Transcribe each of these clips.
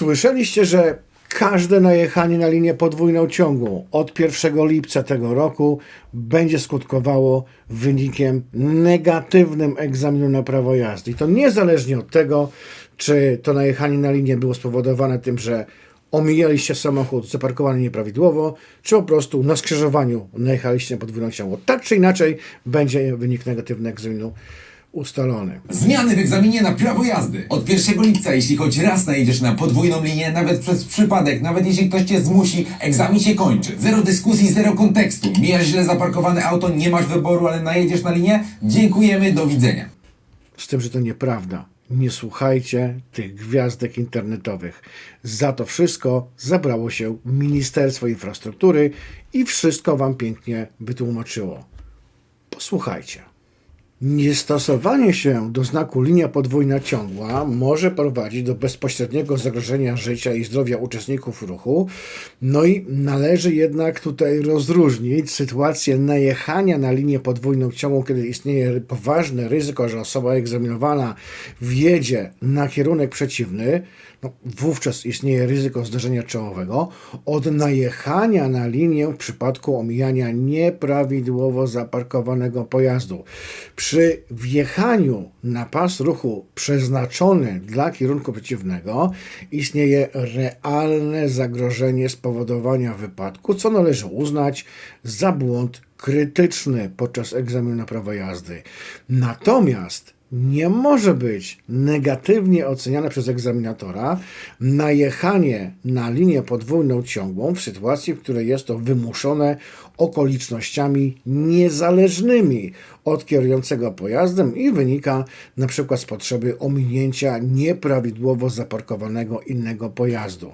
Słyszeliście, że każde najechanie na linię podwójną ciągłą od 1 lipca tego roku będzie skutkowało wynikiem negatywnym egzaminu na prawo jazdy. I to niezależnie od tego, czy to najechanie na linię było spowodowane tym, że omijaliście samochód zaparkowany nieprawidłowo, czy po prostu na skrzyżowaniu najechaliście na podwójną ciągłą. Tak czy inaczej będzie wynik negatywny egzaminu ustalony. Zmiany w egzaminie na prawo jazdy. Od 1 lipca, jeśli choć raz najedziesz na podwójną linię, nawet przez przypadek, nawet jeśli ktoś cię zmusi, egzamin się kończy. Zero dyskusji, zero kontekstu. Mijasz źle zaparkowane auto, nie masz wyboru, ale najedziesz na linię? Dziękujemy, do widzenia. Z tym, że to nieprawda. Nie słuchajcie tych gwiazdek internetowych. Za to wszystko zabrało się Ministerstwo Infrastruktury i wszystko wam pięknie wytłumaczyło. Posłuchajcie. Niestosowanie się do znaku linia podwójna ciągła może prowadzić do bezpośredniego zagrożenia życia i zdrowia uczestników ruchu. No i należy jednak tutaj rozróżnić sytuację najechania na linię podwójną ciągłą, kiedy istnieje poważne ryzyko, że osoba egzaminowana wjedzie na kierunek przeciwny, no, wówczas istnieje ryzyko zdarzenia czołowego, od najechania na linię w przypadku omijania nieprawidłowo zaparkowanego pojazdu. Przy wjechaniu na pas ruchu przeznaczony dla kierunku przeciwnego istnieje realne zagrożenie spowodowania wypadku, co należy uznać za błąd krytyczny podczas egzaminu na prawo jazdy. Natomiast nie może być negatywnie oceniane przez egzaminatora najechanie na linię podwójną ciągłą w sytuacji, w której jest to wymuszone okolicznościami niezależnymi od kierującego pojazdem i wynika przykład z potrzeby ominięcia nieprawidłowo zaparkowanego innego pojazdu.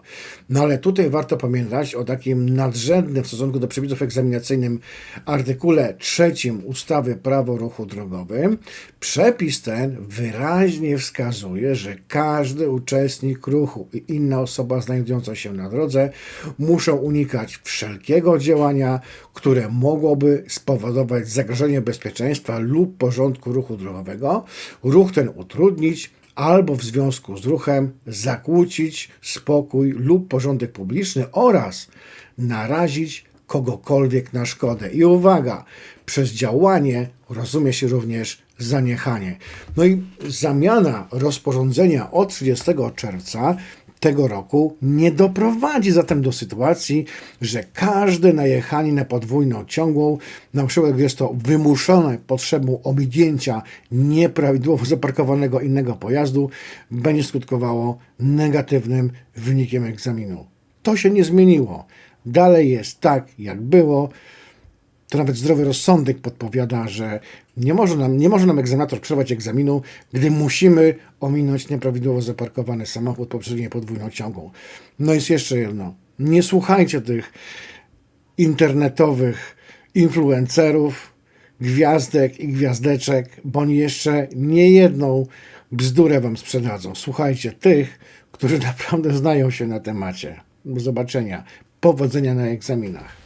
No ale tutaj warto pamiętać o takim nadrzędnym w stosunku do przepisów egzaminacyjnym artykule trzecim ustawy Prawo ruchu drogowym. Przepis ten wyraźnie wskazuje, że każdy uczestnik ruchu i inna osoba znajdująca się na drodze muszą unikać wszelkiego działania, które mogłoby spowodować zagrożenie bezpieczeństwa lub porządku ruchu drogowego, ruch ten utrudnić albo w związku z ruchem zakłócić spokój lub porządek publiczny oraz narazić kogokolwiek na szkodę. I uwaga, przez działanie rozumie się również zaniechanie. No i zamiana rozporządzenia od 30 czerwca tego roku nie doprowadzi zatem do sytuacji, że każde najechanie na podwójną ciągłą, na przykład jest to wymuszone potrzebą ominięcia nieprawidłowo zaparkowanego innego pojazdu, będzie skutkowało negatywnym wynikiem egzaminu. To się nie zmieniło. Dalej jest tak, jak było. To nawet zdrowy rozsądek podpowiada, że nie może nam, nie może nam egzaminator przerwać egzaminu, gdy musimy ominąć nieprawidłowo zaparkowany samochód poprzedniej podwójną ciągłą. No jest jeszcze jedno. Nie słuchajcie tych internetowych influencerów, gwiazdek i gwiazdeczek, bo oni jeszcze nie jedną bzdurę wam sprzedadzą. Słuchajcie tych, którzy naprawdę znają się na temacie. Do zobaczenia. Powodzenia na egzaminach.